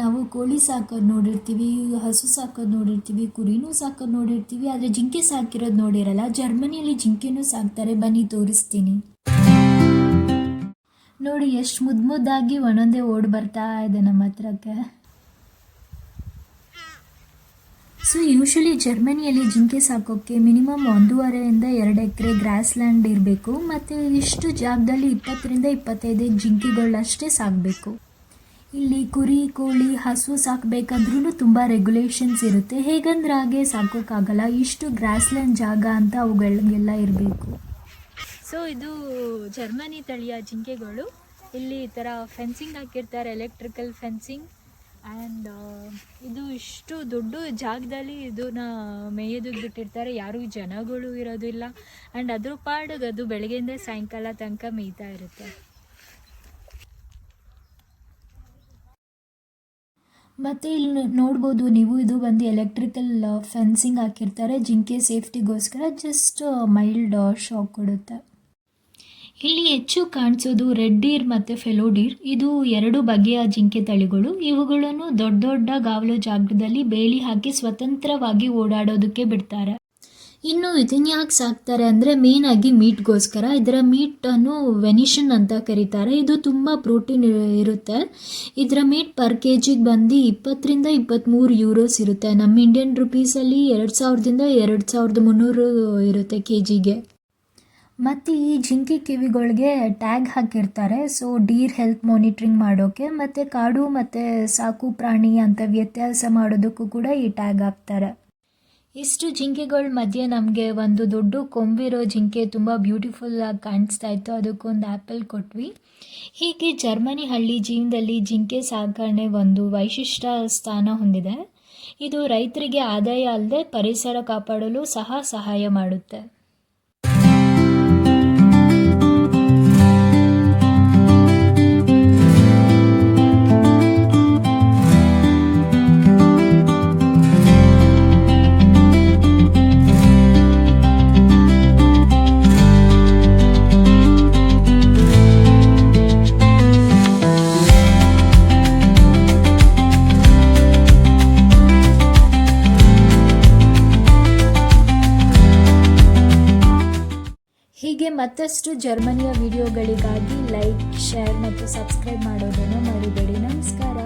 ನಾವು ಕೋಳಿ ಸಾಕೋದು ನೋಡಿರ್ತೀವಿ, ಹಸು ಸಾಕೋದು ನೋಡಿರ್ತೀವಿ, ಕುರಿನೂ ಸಾಕೋದು ನೋಡಿರ್ತೀವಿ, ಆದರೆ ಜಿಂಕೆ ಸಾಕಿರೋದು ನೋಡಿರಲ್ಲ, ಜರ್ಮನಿಯಲ್ಲಿ ಜಿಂಕೆನೂ ಸಾಕ್ತಾರೆ. ಬನ್ನಿ, ತೋರಿಸ್ತೀನಿ. ನೋಡಿ, ಎಷ್ಟು ಮುದ್ದು ಮುದ್ದಾಗಿ ಒಂದೊಂದೇ ಓಡ್ ಬರ್ತಾ ಇದೆ ನಮ್ಮ ಹತ್ರಕ್ಕೆ. ಸೊ ಯೂಶಲಿ ಜರ್ಮನಿಯಲ್ಲಿ ಜಿಂಕೆ ಸಾಕೋಕ್ಕೆ ಮಿನಿಮಮ್ ಒಂದೂವರೆಯಿಂದ ಎರಡು ಎಕರೆ ಗ್ರಾಸ್ ಲ್ಯಾಂಡ್ ಇರಬೇಕು, ಮತ್ತು ಇಷ್ಟು ಜಾಗದಲ್ಲಿ ಇಪ್ಪತ್ತರಿಂದ ಇಪ್ಪತ್ತೈದು ಜಿಂಕೆಗಳಷ್ಟೇ ಸಾಕಬೇಕು. ಇಲ್ಲಿ ಕುರಿ, ಕೋಳಿ, ಹಸು ಸಾಕಬೇಕಾದ್ರೂ ತುಂಬ ರೆಗ್ಯುಲೇಷನ್ಸ್ ಇರುತ್ತೆ. ಹೇಗಂದ್ರೆ ಹಾಗೆ ಸಾಕೋಕ್ಕಾಗಲ್ಲ. ಇಷ್ಟು ಗ್ರಾಸ್ ಲ್ಯಾಂಡ್ ಜಾಗ ಅಂತ ಅವುಗಳಿಗೆಲ್ಲ ಇರಬೇಕು. ಸೊ ಇದು ಜರ್ಮನಿ ತಳಿಯ ಜಿಂಕೆಗಳು. ಇಲ್ಲಿ ಈ ಥರ ಫೆನ್ಸಿಂಗ್ ಹಾಕಿರ್ತಾರೆ ಎಲೆಕ್ಟ್ರಿಕಲ್ ಫೆನ್ಸಿಂಗ್ ಆ್ಯಂಡ್ ಇದು ಇಷ್ಟು ದೊಡ್ಡ ಜಾಗದಲ್ಲಿ ಇದನ್ನ ಮೇಯೋದಕ್ಕೆ ಬಿಟ್ಟಿರ್ತಾರೆ. ಯಾರೂ ಜನಗಳು ಇರೋದಿಲ್ಲ. ಆ್ಯಂಡ್ ಅದ್ರ ಪಾಡಿಗೆ ಅದು ಬೆಳಗ್ಗೆಯಿಂದ ಸಾಯಂಕಾಲ ತನಕ ಮೇಯ್ತಾ ಇರುತ್ತೆ. ಮತ್ತು ಇಲ್ಲಿ ನೋಡ್ಬೋದು, ನೀವು ಇದು ಬಂದು ಎಲೆಕ್ಟ್ರಿಕಲ್ ಫೆನ್ಸಿಂಗ್ ಹಾಕಿರ್ತಾರೆ. ಜಿಂಕೆ ಸೇಫ್ಟಿಗೋಸ್ಕರ ಜಸ್ಟ್ ಮೈಲ್ಡ್ ಶಾಕ್ ಕೊಡುತ್ತೆ. ಇಲ್ಲಿ ಹೆಚ್ಚು ಕಾಣಿಸೋದು ರೆಡ್ ಡೀರ್ ಮತ್ತು ಫೆಲೋಡೀರ್ ಇದು ಎರಡು ಬಗೆಯ ಜಿಂಕೆ ತಳಿಗಳು. ಇವುಗಳನ್ನು ದೊಡ್ಡ ದೊಡ್ಡ ಗಾವಲು ಜಾಗದಲ್ಲಿ ಬೇಲಿ ಹಾಕಿ ಸ್ವತಂತ್ರವಾಗಿ ಓಡಾಡೋದಕ್ಕೆ ಬಿಡ್ತಾರೆ. ಇನ್ನು ಇದನ್ನ ಯಾಕೆ ಸಾಕ್ತಾರೆ ಅಂದರೆ ಮೇಯ್ನಾಗಿ ಮೀಟ್ಗೋಸ್ಕರ ಇದರ ಮೀಟನ್ನು ವೆನಿಷನ್ ಅಂತ ಕರೀತಾರೆ. ಇದು ತುಂಬ ಪ್ರೋಟೀನ್ ಇರುತ್ತೆ. ಇದರ ಮೀಟ್ ಪರ್ ಕೆ ಜಿಗೆ ಬಂದು ಇಪ್ಪತ್ತರಿಂದ ಇಪ್ಪತ್ತ್ಮೂರು ಯೂರೋಸ್ ಇರುತ್ತೆ. ನಮ್ಮ ಇಂಡಿಯನ್ ರುಪೀಸಲ್ಲಿ ಎರಡು ಸಾವಿರದಿಂದ ಎರಡು ಸಾವಿರದ ಮುನ್ನೂರು ಇರುತ್ತೆ ಕೆ ಜಿಗೆ ಮತ್ತು ಈ ಜಿಂಕೆ ಕಿವಿಗಳಿಗೆ ಟ್ಯಾಗ್ ಹಾಕಿರ್ತಾರೆ. ಸೊ ಡೀರ್ ಹೆಲ್ತ್ ಮಾನಿಟ್ರಿಂಗ್ ಮಾಡೋಕ್ಕೆ ಮತ್ತು ಕಾಡು ಮತ್ತು ಸಾಕು ಪ್ರಾಣಿ ಅಂತ ವ್ಯತ್ಯಾಸ ಮಾಡೋದಕ್ಕೂ ಕೂಡ ಈ ಟ್ಯಾಗ್ ಹಾಕ್ತಾರೆ. ಇಷ್ಟು ಜಿಂಕೆಗಳ ಮಧ್ಯೆ ನಮಗೆ ಒಂದು ದೊಡ್ಡ ಕೊಂಬಿರೋ ಜಿಂಕೆ ತುಂಬ ಬ್ಯೂಟಿಫುಲ್ ಆಗಿ ಕಾಣಿಸ್ತಾ ಇತ್ತು. ಅದಕ್ಕೊಂದು ಆ್ಯಪಲ್ ಕೊಟ್ವಿ. ಹೀಗೆ ಜರ್ಮನಿ ಹಳ್ಳಿ ಜೀವನದಲ್ಲಿ ಜಿಂಕೆ ಸಾಕಣೆ ಒಂದು ವೈಶಿಷ್ಟ್ಯ ಸ್ಥಾನ ಹೊಂದಿದೆ. ಇದು ರೈತರಿಗೆ ಆದಾಯ ಅಲ್ಲದೆ ಪರಿಸರ ಕಾಪಾಡಲು ಸಹ ಸಹಾಯ ಮಾಡುತ್ತೆ. ಹೀಗೆ ಮತ್ತಷ್ಟು ಜರ್ಮನಿಯ ವಿಡಿಯೋಗಳಿಗಾಗಿ ಲೈಕ್ ಶೇರ್ ಮತ್ತು ಸಬ್ಸ್ಕ್ರೈಬ್ ಮಾಡೋದನ್ನು ಮರಿಬೇಡಿ. ನಮಸ್ಕಾರ.